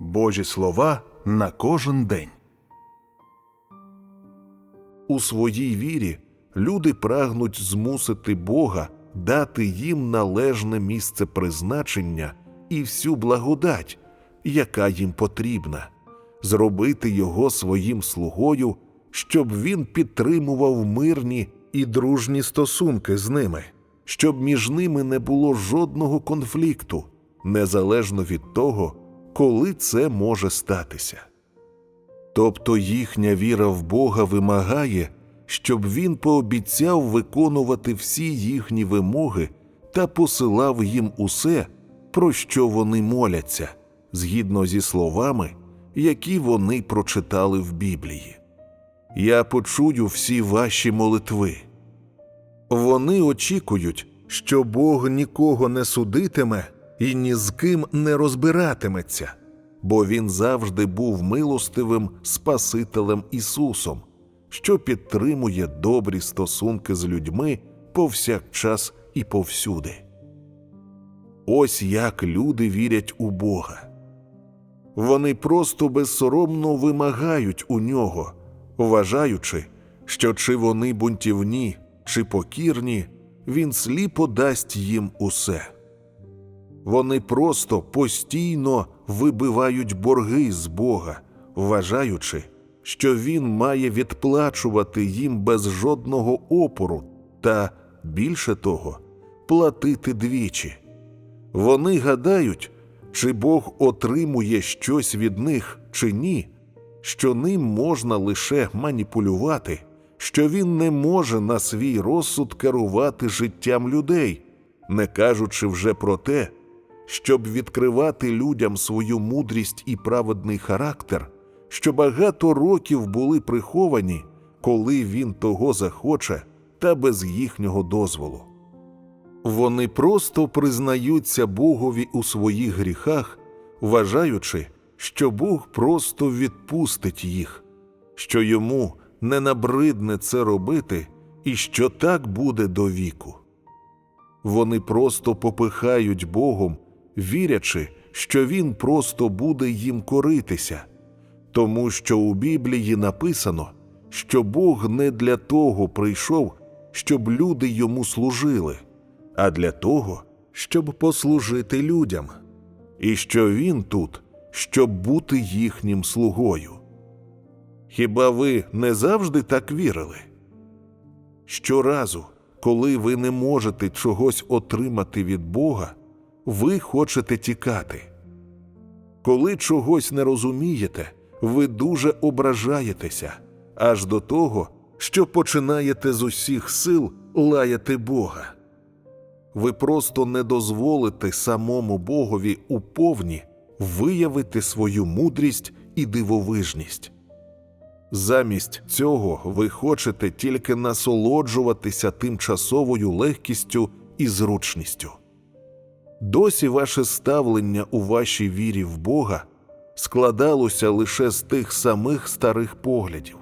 Божі слова на кожен день. У своїй вірі люди прагнуть змусити Бога дати їм належне місце призначення і всю благодать, яка їм потрібна, зробити його своїм слугою, щоб він підтримував мирні і дружні стосунки з ними, щоб між ними не було жодного конфлікту, незалежно від того, коли це може статися. Тобто їхня віра в Бога вимагає, щоб він пообіцяв виконувати всі їхні вимоги та посилав їм усе, про що вони моляться, згідно зі словами, які вони прочитали в Біблії. Я почую всі ваші молитви. Вони очікують, що Бог нікого не судитиме і ні з ким не розбиратиметься, бо Він завжди був милостивим Спасителем Ісусом, що підтримує добрі стосунки з людьми повсякчас і повсюди. Ось як люди вірять у Бога. Вони просто безсоромно вимагають у нього, вважаючи, що чи вони бунтівні, чи покірні, він сліпо дасть їм усе. Вони просто постійно вибивають борги з Бога, вважаючи, що він має відплачувати їм без жодного опору та, більше того, платити двічі. Вони гадають, чи Бог отримує щось від них чи ні, що ним можна лише маніпулювати, що він не може на свій розсуд керувати життям людей, не кажучи вже про те, щоб відкривати людям свою мудрість і праведний характер, що багато років були приховані, коли він того захоче, та без їхнього дозволу. Вони просто признаються Богові у своїх гріхах, вважаючи, що Бог просто відпустить їх, що йому не набридне це робити і що так буде до віку. Вони просто попихають Богом, вірячи, що Він просто буде їм коритися, тому що у Біблії написано, що Бог не для того прийшов, щоб люди йому служили, а для того, щоб послужити людям, і що Він тут, щоб бути їхнім слугою. Хіба ви не завжди так вірили? Щоразу, коли ви не можете чогось отримати від Бога, ви хочете тікати. Коли чогось не розумієте, ви дуже ображаєтеся, аж до того, що починаєте з усіх сил лаяти Бога. Ви просто не дозволите самому Богові уповні виявити свою мудрість і дивовижність. Замість цього ви хочете тільки насолоджуватися тимчасовою легкістю і зручністю. Досі ваше ставлення у вашій вірі в Бога складалося лише з тих самих старих поглядів.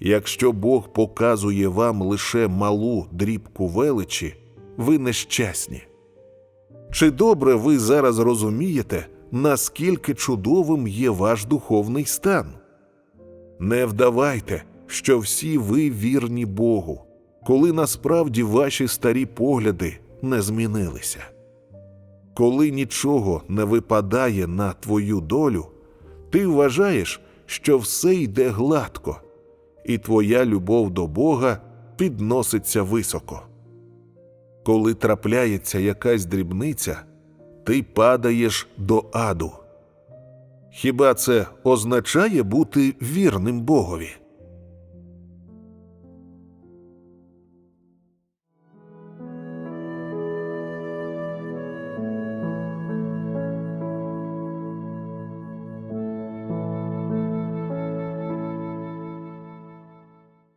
Якщо Бог показує вам лише малу дрібку величі, ви нещасні. Чи добре ви зараз розумієте, наскільки чудовим є ваш духовний стан? Не вдавайте, що всі ви вірні Богу, коли насправді ваші старі погляди не змінилися. Коли нічого не випадає на твою долю, ти вважаєш, що все йде гладко, і твоя любов до Бога підноситься високо. Коли трапляється якась дрібниця, ти падаєш до аду. Хіба це означає бути вірним Богові?